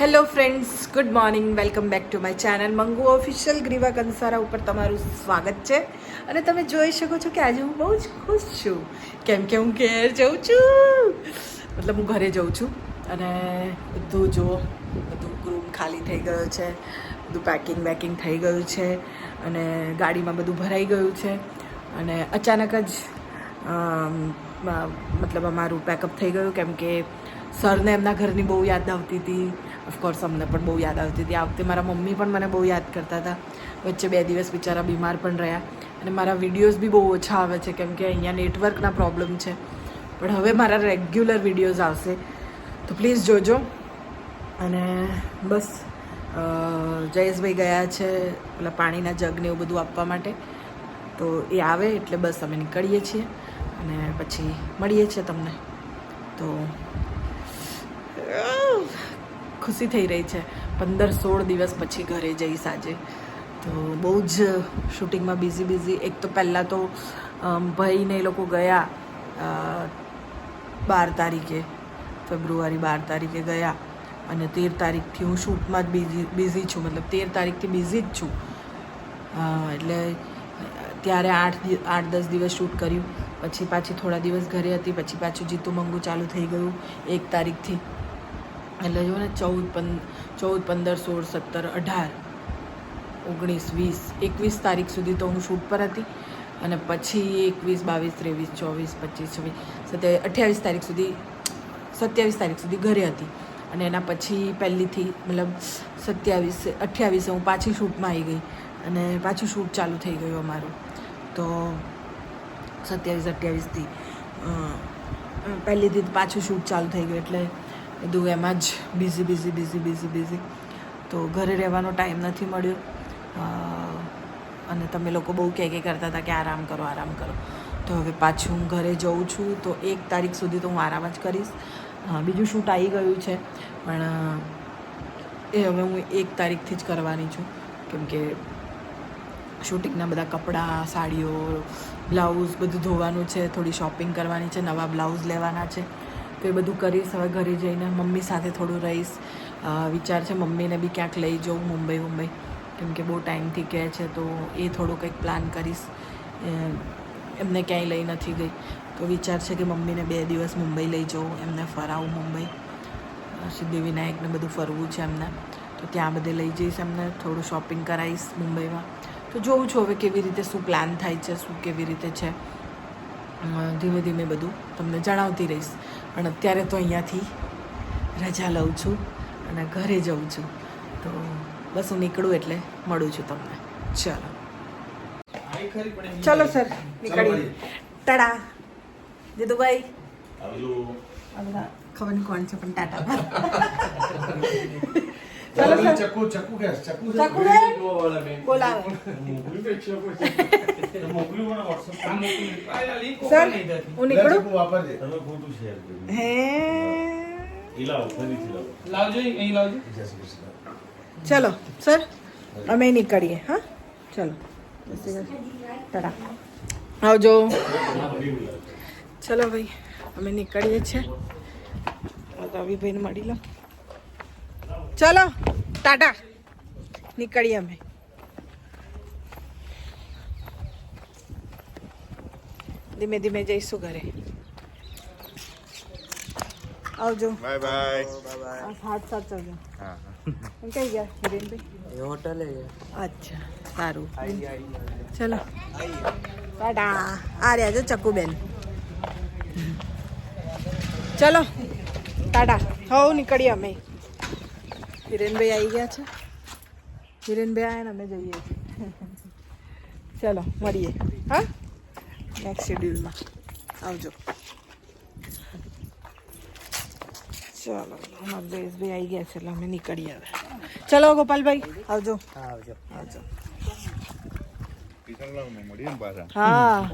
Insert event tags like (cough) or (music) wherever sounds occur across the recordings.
Hello friends good morning welcome back to my channel Mangu official Griva Kansara ઉપર તમારું સ્વાગત છે. અને તમે જોઈ શકો છો કે આજે હું બહુ જ ખુશ છું. કેમ કે હું ઘેર જઉં છું. મતલબ હું ઘરે જઉં છું. અને બધું જુઓ બધું રૂમ ખાલી થઈ ગયો છે. બધું પેકિંગ બેકિંગ થઈ ગયું છે. અને ગાડીમાં બધું ભરાઈ ગયું છે. અને અચાનક જ મતલબ અમારું પેકઅપ થઈ ગયું. કેમ કે સરને એમના ઘરની બહુ યાદ આવતી હતી. ઓફકોર્સ અમને પણ બહુ યાદ આવતી હતી. આ વખતે મારા મમ્મી પણ મને બહુ યાદ કરતા હતા. વચ્ચે બે દિવસ બિચારા બીમાર પણ રહ્યા. અને મારા વિડીયોઝ બી બહુ ઓછા આવે છે, કેમ કે અહીંયા નેટવર્કના પ્રોબ્લેમ છે. પણ હવે મારા રેગ્યુલર વિડીયોઝ આવશે. તો પ્લીઝ જોજો. અને બસ જયેશભાઈ ગયા છે પેલા પાણીના જગને એવું બધું આપવા માટે. તો એ આવે એટલે બસ અમે નીકળીએ છીએ. અને પછી મળીએ છીએ તમને. તો ખુશી થઈ રહી છે. પંદર સોળ દિવસ પછી ઘરે જઈશ આજે. તો બહુ જ શૂટિંગમાં બિઝી બિઝી એક તો પહેલાં તો ભાઈને એ લોકો ગયા બાર તારીખે. ફેબ્રુઆરી બાર તારીખે ગયા. અને તેર તારીખથી હું શૂટમાં જ બિઝી બિઝી છું. મતલબ તેર તારીખથી બિઝી જ છું. એટલે, ત્યારે આઠ આઠ, દસ દિવસ શૂટ કર્યું. પછી પાછી થોડા દિવસ ઘરે હતી. પછી પાછું જીતું મંગુ ચાલુ થઈ ગયું એક તારીખથી. એટલે જો ને ચૌદ પંદ ચૌદ, પંદર, સોળ, સત્તર, અઢાર, ઓગણીસ, વીસ, એકવીસ તારીખ સુધી તો હું શૂટ પર હતી. અને પછી એકવીસ, બાવીસ, ત્રેવીસ, ચોવીસ, પચીસ, છવ્વીસ, સત્યાવીસ, અઠ્યાવીસ તારીખ સુધી, સત્યાવીસ તારીખ સુધી ઘરે હતી. અને એના પછી પહેલીથી મતલબ સત્યાવીસ, અઠ્યાવીસે હું પાછી શૂટમાં આવી ગઈ. અને પાછું શૂટ ચાલુ થઈ ગયું અમારું. તો સત્યાવીસ, અઠ્યાવીસથી પહેલીથી પાછું શૂટ ચાલુ થઈ ગયું. એટલે બધું એમાં જ busy busy busy busy busy તો ઘરે રહેવાનો ટાઈમ નથી મળ્યો. અને તમે લોકો બહુ કહે કે કરતા હતા કે આરામ કરો આરામ કરો. તો હવે પાછું હું ઘરે જઉં છું, તો એક તારીખ સુધી તો હું આરામ જ કરીશ. બીજું શૂટ આવી ગયું છે? પણ એ હવે હું એક તારીખથી જ કરવાની છું. કેમકે શૂટિંગના બધા કપડાં, સાડીઓ, બ્લાઉઝ બધું ધોવાનું છે, થોડી શોપિંગ કરવાની છે, નવા બ્લાઉઝ લેવાના છે. તો એ બધું કરીશ, હવે ઘરે જઈને મમ્મી સાથે થોડું રહીશ. વિચાર છે મમ્મીને બી ક્યાંક લઈ જાઉં મુંબઈ મુંબઈ. કેમ કે બહુ ટાઈમથી કહે છે તો એ થોડું કંઈક પ્લાન કરીશ. એમને ક્યાંય લઈ નથી ગઈ. તો વિચાર છે કે મમ્મીને બે દિવસ મુંબઈ લઈ જાઉં, એમને ફરાવું મુંબઈ. સિદ્ધિવિનાયકને બધું ફરવું છે એમને. તો ત્યાં બધે લઈ જઈશ એમને, થોડું શોપિંગ કરાવીશ મુંબઈમાં. તો જોઉં છું હવે કેવી રીતે શું પ્લાન થાય છે, શું કેવી રીતે છે. ધીમે ધીમે બધું તમને જણાવતી રહીશ. પણ અત્યારે તો અહીંયાથી રજા લઉં છું અને ઘરે જઉં છું. તો બસ હું નીકળું એટલે મળું છું તમને. ચલો. ચલો સર. નીકળી ટાટા જીતુભાઈ. ખબર નહીં કોણ છે પણ ટાટા ચલો સર. ચક્કુ ચક્કુ કે ચક્કુ ચક્કુ બેન. બોલાવે. સર હું નીકળું વાપરજે. તમે ખોટું શેર કર્યું. હે? ઈ ફરીથી લાવો. લાવજો અહીં લાવજો. જય શ્રી કૃષ્ણ. ચલો સર અમે નીકળીએ હા? ચલો. શ્રી આવજો. ચલો ભાઈ અમે નીકળીએ છીએ. રવિભાઈને મળી લો. ચલો ટાટા નીકળીએ અમે ધીમે ધીમે જઈશું ઘરે આવજો બાય બાય આ હાથ સાચવજો એમ કઈ ગયા હિરેનભાઈ હોટલે અચ્છા સારું ચલો ટાટા આ રહ્યા જો ચક્કુબેન ચલો ટાટા હવ નીકળીએ અમે હિરેનભાઈ આવી ગયા છે. હિરેનભાઈ આવ્યા ને અમે જઈએ છીએ. ચલો મળીએ. હા? નેક્સ્ટ શેડ્યુલમાં આવજો. ચાલો અમારા જયેશભાઈ આવી ગયા છે એટલે અમે નીકળીએ હવે. ચલો ગોપાલભાઈ આવજો. આવજો. આવજો. હા.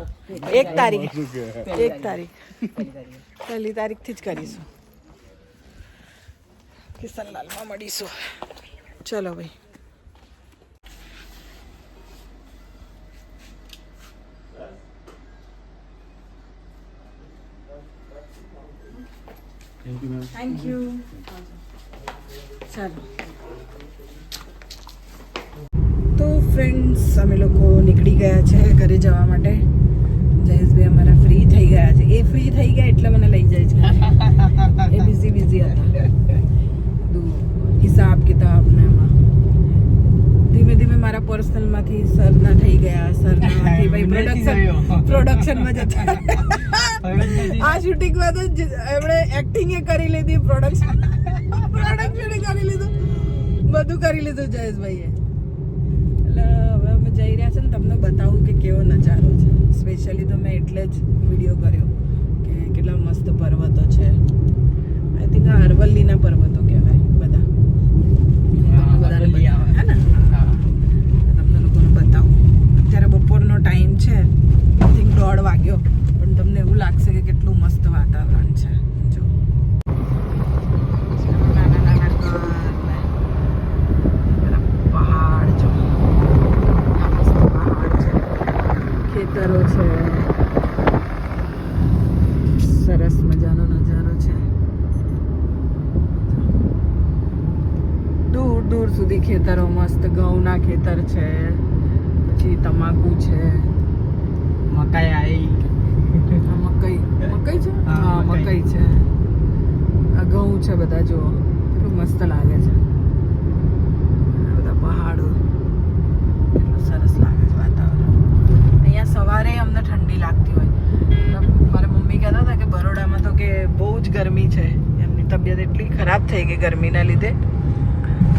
એક તારીખ. એક તારીખ. પહેલી તારીખથી જ કરીશું. કિશનલાલમાં મળીશું. ચલો ભાઈ. થેન્ક યુ ચાલો તો ફ્રેન્ડ્સ અમે લોકો નીકળી ગયા છે ઘરે જવા માટે. જયેશભાઈ અમારા ફ્રી થઈ ગયા છે. એ ફ્રી થઈ ગયા એટલે મને લઈ જાય છે. એ બિઝી બિઝી હતા. હિસાબ કિતાબ ને એમાં. ધીમે ધીમે મારા પર્સનલમાંથી સરના થઈ ગયા સરના ભાઈ (laughs) પ્રોડક્શન પ્રોડક્શનમાં જતા (laughs) આ શૂટિંગમાં તો એમણે એક્ટિંગ એ કરી લીધી પ્રોડક્શન પ્રોડક્શન કરી લીધું. બધું કરી લીધું જયેશભાઈએ. એટલે હવે અમે જઈ રહ્યા છે ને તમને બતાવું કે કેવો નજારો છે. સ્પેશિયલી તો મેં એટલે જ વીડિયો કર્યો કે કેટલા મસ્ત પર્વતો છે. આઈ થિંક આ અરવલ્લીના પર્વતો કહેવાય બધા તમને બધાને બતાવો હે ને તમને લોકોને બતાવું અત્યારે બપોરનો ટાઈમ છે આઈ થિંક દોઢ વાગ્યો. પણ તમને એવું લાગશે કે કેટલું મસ્ત વાતાવરણ છે. જો. નાના નાના પહાડ પહાડ છે. ખેતરો છે. સરસ મજાનો નજારો છે. દૂર દૂર સુધી ખેતરો મસ્ત, ઘઉંના ખેતર છે. પછી તમાકુ છે. મકાઈ આવી. મકાઈ. મકાઈ છે? હા, મકાઈ. છે. આ ઘઉં છે બધા જો કેટલું મસ્ત લાગે છે. આ બધા પહાડો. કેટલું સરસ લાગે છે વાતાવરણ. અહીંયા સવારે અમને ઠંડી લાગતી હોય. મારા મમ્મી કહેતા હતા કે બરોડામાં તો કે બહુ જ ગરમી છે. એમની તબિયત એટલી ખરાબ થઈ ગઈ ગરમીના લીધે.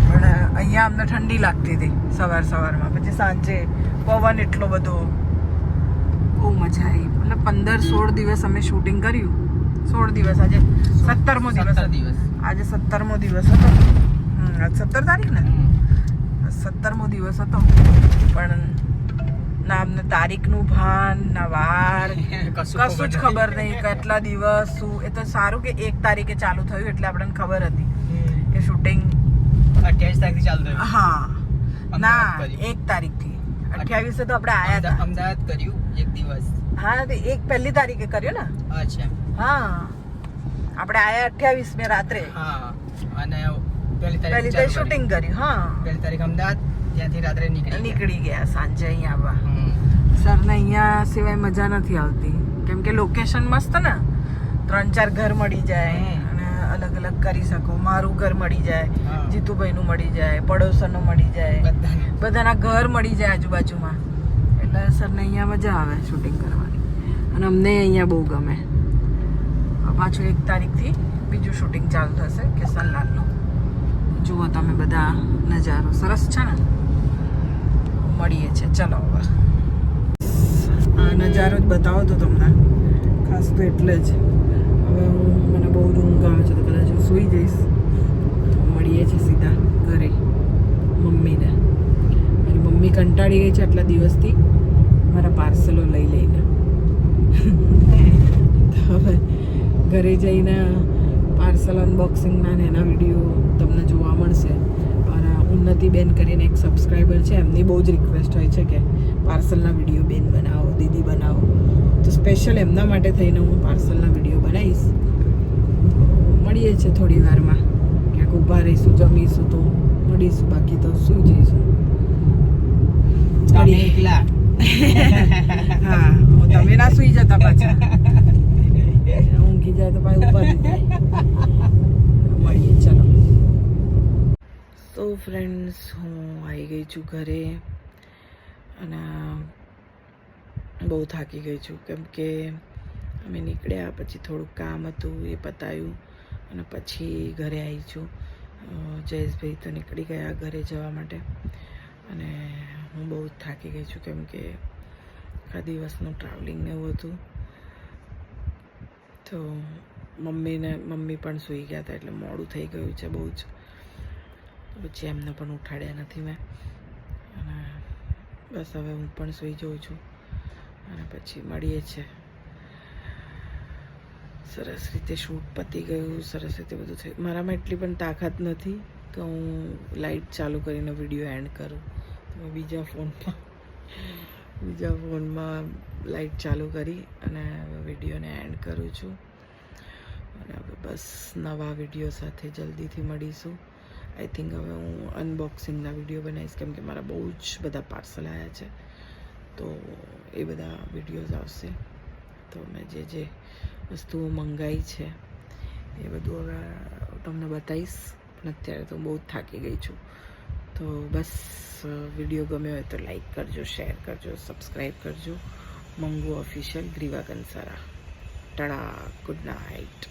પણ અહીંયા અમને ઠંડી લાગતી હતી સવાર સવારમાં. પછી સાંજે પવન એટલો બધો બહુ મજા આવી. મતલબ પંદર સોળ દિવસ અમે શૂટિંગ કર્યું. સોળ દિવસ. આજે સત્તરમો દિવસ દિવસ. આજે સત્તરમો દિવસ હતો. આજ સત્તર તારીખ ને? સત્તરમો દિવસ હતો. પણ ના અમને તારીખનું ભાન ના વાર (laughs) કશું કશું જ ખબર નહીં કેટલા દિવસ શું. એ તો સારું કે એક તારીખે ચાલુ થયું એટલે આપણને ખબર હતી કે શૂટિંગ અઠ્યાવીસ તારીખ ચાલુ થયું. હા. ના. એક તારીખથી. અઠ્યાવીસે તો આપણે આયા હતા. અમદાવાદ કર્યું. એક દિવસ. હા તો એક પહેલી તારીખે કર્યો ને? અચ્છા. હા. આપણે આયા અઠ્યાવીસ મે રાત્રે. હા અને પહેલી તારીખ પહેલી તારીખ શૂટિંગ કર્યું હા. પહેલી તારીખ અમદાવાદ ત્યાંથી રાત્રે નીકળી નીકળી ગયા સાંજે અહીંયા આવવા. સરને અહીંયા સિવાય મજા નથી આવતી. કેમ કે લોકેશન મસ્ત ને. ત્રણ ચાર ઘર મળી જાય. અને અલગ અલગ કરી શકો. મારું ઘર મળી જાય. જીતુભાઈનું મળી જાય પડોશરનું મળી જાય. બધાના ઘર મળી જાય આજુબાજુમાં. એટલે સરને અહીંયા મજા આવે શૂટિંગ કરવાની. અને અમને અહીંયા બહુ ગમે. પાછું એક તારીખથી બીજું શૂટિંગ ચાલુ થશે કિશનલાલનું જુઓ તમે બધા નજારો. સરસ છે ને? મળીએ છે ચલો હવે. આ નજારો જ બતાવો તો તમને. ખાસ તો એટલે જ. હવે હું મને બહુ ઊંઘ આવે છે તો કદાચ હું સૂઈ જઈશ. મળીએ છીએ સીધા ઘરે. મમ્મીને. મારી મમ્મી કંટાળી ગઈ છે આટલા દિવસથી. મારા પાર્સલો લઈ લઈને. ઘરે જઈને પાર્સલ અનબોક્સિંગના ને એના વીડિયો તમને જોવા મળશે. મારા ઉન્નતિબેન કરીને એક સબસ્ક્રાઈબર છે એમની બહુ જ રિક્વેસ્ટ હોય છે કે પાર્સલના વીડિયો બેન બનાવો દીદી બનાવો. તો સ્પેશિયલ એમના માટે થઈને હું પાર્સલના વીડિયો બનાવીશ. મળીએ છીએ થોડી વારમાં. ક્યાંક ઊભા રહીશું જમીશું તો મળીશું. બાકી તો શું જઈશું એકલા. હા, તમે ના સુઈ જતા પાછા. ઊંઘી જાય તો પાછી ઉપર મળીએ, ચલો. તો ફ્રેન્ડ્સ હું આવી ગઈ છું ઘરે અને બહુ થાકી ગઈ છું. કેમ કે અમે નીકળ્યા, પછી થોડુંક કામ હતું, એ પતાયું અને પછી ઘરે આવી છું. જયેશભાઈ તો નીકળી ગયા ઘરે જવા માટે. અને હું બહુ જ થાકી ગઈ છું કેમ કે આખા દિવસનું ટ્રાવેલિંગ ને એવું હતું. તો મમ્મીને, મમ્મી પણ સૂઈ ગયા હતા એટલે મોડું થઈ ગયું છે બહુ જ. પછી એમને પણ ઉઠાડ્યા નથી મેં. અને બસ હવે હું પણ સૂઈ જાઉં છું. અને પછી મળીએ છે. સરસ રીતે શૂટ પતી ગયું, સરસ રીતે બધું થયું. મારામાં એટલી પણ તાકાત નથી કે હું લાઇટ ચાલુ કરીને વીડિયો એન્ડ કરું. બીજા ફોનમાં બીજા ફોનમાં લાઇટ ચાલુ કરી અને વિડીયોને એન્ડ કરું છું. અને હવે બસ નવા વીડિયો સાથે જલ્દીથી મળીશું. આઈ થિંક હવે હું અનબોક્સિંગના વીડિયો બનાવીશ, કેમ કે મારા બહુ જ બધા પાર્સલ આવ્યા છે. તો એ બધા વિડીયોઝ આવશે. તો મેં જે જે વસ્તુઓ મંગાવી છે, એ બધું હવે તમને બતાવીશ. પણ અત્યારે તો બહુ જ થાકી ગઈ છું. તો બસ વીડિયો ગમ્યો હોય તો લાઈક કરજો શેર કરજો સબસ્ક્રાઈબ કરજો. Mangu official Griva Kansara. Ta-da good night